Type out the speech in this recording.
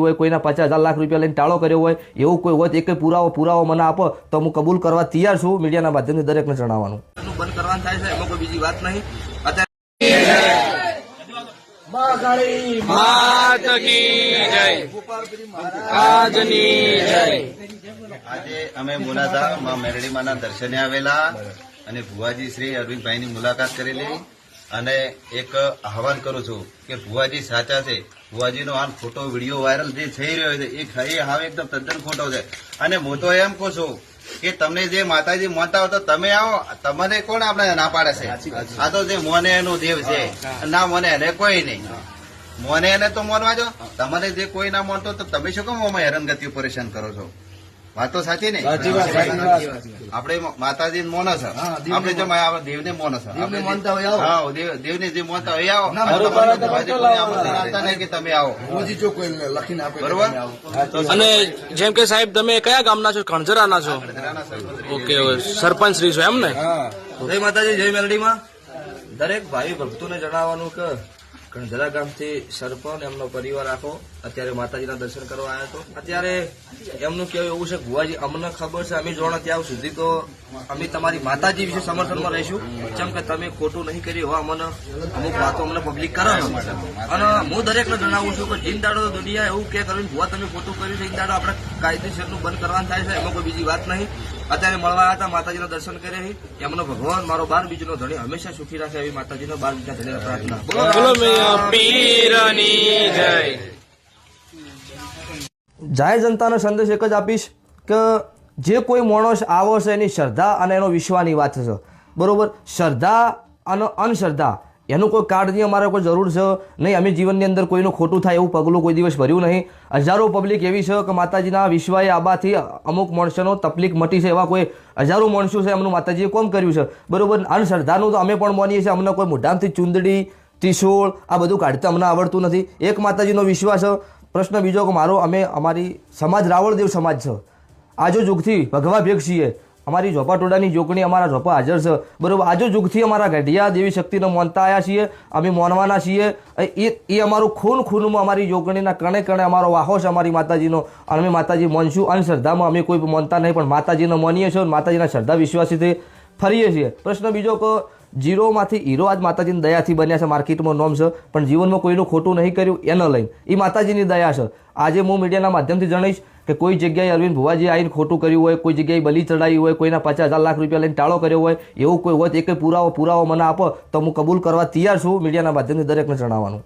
હોય, કોઈના પચાસ હજાર લાખ રૂપિયા લઈને ટાળો કર્યો હોય, એવું કોઈ હોય એક પુરાવો પુરાવો મને આપો, તો હું કબૂલ કરવા તૈયાર છું મીડિયાના માધ્યમથી દરેકને જણાવવાનું. આજે અમે મુલાદા માં મેરડીમાના દર્શને આવેલા અને ભુવાજી શ્રી અરવિંદભાઈની મુલાકાત કરેલી. અને એક આહવાન કરું છું કે ભુવાજી સાચા છે. ભુવાજીનો આ ખોટો વીડિયો વાયરલ જે થઈ રહ્યો છે એ એ હવે એકદમ તદ્દન ખોટો છે. અને હું તો એમ કહું છું કે તમને જે માતાજી મોતા હો તો તમે આવો તમને કોણ આપણે ના પાડે છે? આ તો જે મોને એનું દેવ છે. ના મોને એને કોઈ નહીં. મોને એને તો મોનવા જો તમારે જે કોઈ ના મોનતો તો તમે શું કેમ આમાં હેરાનગતિઓ પરેશાન કરો છો? વાત તો સાચી ને આપડે માતાજી મોનો છે. આપડે જો દેવ ને મોનો છે. આપણે માનતા હોય આવો. દેવ ને જે માનતા હોય આવો. ના, કે તમે આવો. લખીને આપે બરોબર? અને જેમ કે સાહેબ તમે કયા ગામના છો? ખણજરાના છો? ઓકે સરપંચ શ્રી છો એમ ને? જય માતાજી જય મેલડીમાં. દરેક ભાઈ ભક્તોને જણાવવાનું કે ગણધરા ગામથી સરપંચ, એમનો પરિવાર આખો અત્યારે માતાજીના દર્શન કરવા આવ્યો હતો. અત્યારે એમનું કહેવું એવું છે ગુવાજી અમને ખબર છે, અમે જોણ ત્યાં સુધી તો અમે તમારી માતાજી વિશે સમર્થનમાં રહીશું. જેમ કે તમે ખોટું નહીં કર્યું હવે અમને અમુક વાતો અમને પબ્લિક કરાવે. અને હું દરેકને જણાવું છું કે જીન દાડો દુનિયા એવું કે કર્યું ભુવા, તમે ખોટું કર્યું છે એ દાડો આપણે કાયદેસરનું બંધ કરવાનું થાય છે, એમાં કોઈ બીજી વાત નહીં. અત્યારે મળવા હતા માતાજીના દર્શન કર્યા એમનો ભગવાન મારો બાર બીજનો ધણી હંમેશા સુખી રાખે એવી માતાજીનો બાર બીજા ધણી પ્રાર્થના. બોલો મૈયા પીરની જય. જાહેર જનતાનો સંદેશ એક જ આપીશ કે જે કોઈ માણસ આવો છે એની શ્રદ્ધા અને એનો વિશ્વાની વાત છે. બરોબર? શ્રદ્ધા અને અંધશ્રદ્ધા એનું કોઈ કાર્ડની અમારે કોઈ જરૂર છે નહીં. અમે જીવનની અંદર કોઈનું ખોટું થાય એવું પગલું કોઈ દિવસ ભર્યું નહીં. હજારો પબ્લિક એવી છે કે માતાજીના વિશ્વાએ આબાથી અમુક માણસોનો તકલીફ મટી છે એવા કોઈ હજારો માણસો છે એમનું માતાજીએ કોમ કર્યું છે. બરોબર અંધશ્રદ્ધાનું તો અમે પણ માનીએ છીએ. અમને કોઈ મોઢામાંથી ચૂંદડી, ત્રિશૂળ આ બધું કાઢતા અમને આવડતું નથી. એક માતાજીનો વિશ્વાસ પ્રશ્ન બીજો કે મારો, અમે અમારી સમાજ રાવળદેવ સમાજ છે. આજો જુગથી ભગવા ભેગ છીએ અમારી ઝોપા ટોડાની જોગણી અમારા ઝોપા હાજર છે. બરોબર, આજો જુગથી અમારા ગઢિયા દેવી શક્તિને માનતા આવ્યા છીએ. અમે માનવાના છીએ. એ એ અમારું ખૂન ખૂનમાં અમારી જોગણીના કણે કણે અમારો વાહો છે અમારી માતાજીનો. અમે માતાજી માનશું અંધશ્રદ્ધામાં અમે કોઈ માનતા નહીં, પણ માતાજીને માનીએ છીએ અને માતાજીના શ્રદ્ધા વિશ્વાસીથી ફરીએ છીએ. પ્રશ્ન બીજો કે જીરોમાંથી હીરો આજ માતાજીની દયાથી બન્યા છે. માર્કેટમાં નોમ છે. પણ જીવનમાં કોઈનું ખોટું નહીં કર્યું એને લઈને. એ માતાજીની દયા છે. આજે હું મીડિયાના માધ્યમથી જણાવીશ કે કોઈ જગ્યાએ અરવિંદ ભુવાજી આવીને ખોટું કર્યું હોય, કોઈ જગ્યાએ બલી ચડાવી હોય, કોઈના પચાસ હજાર લાખ રૂપિયા લઈને ટાળો કર્યો હોય, એવું કોઈ હોય તો એક પુરાવો પુરાવો મને આપો, તો હું કબૂલ કરવા તૈયાર છું. મીડિયાના માધ્યમથી દરેકને જણાવવાનું.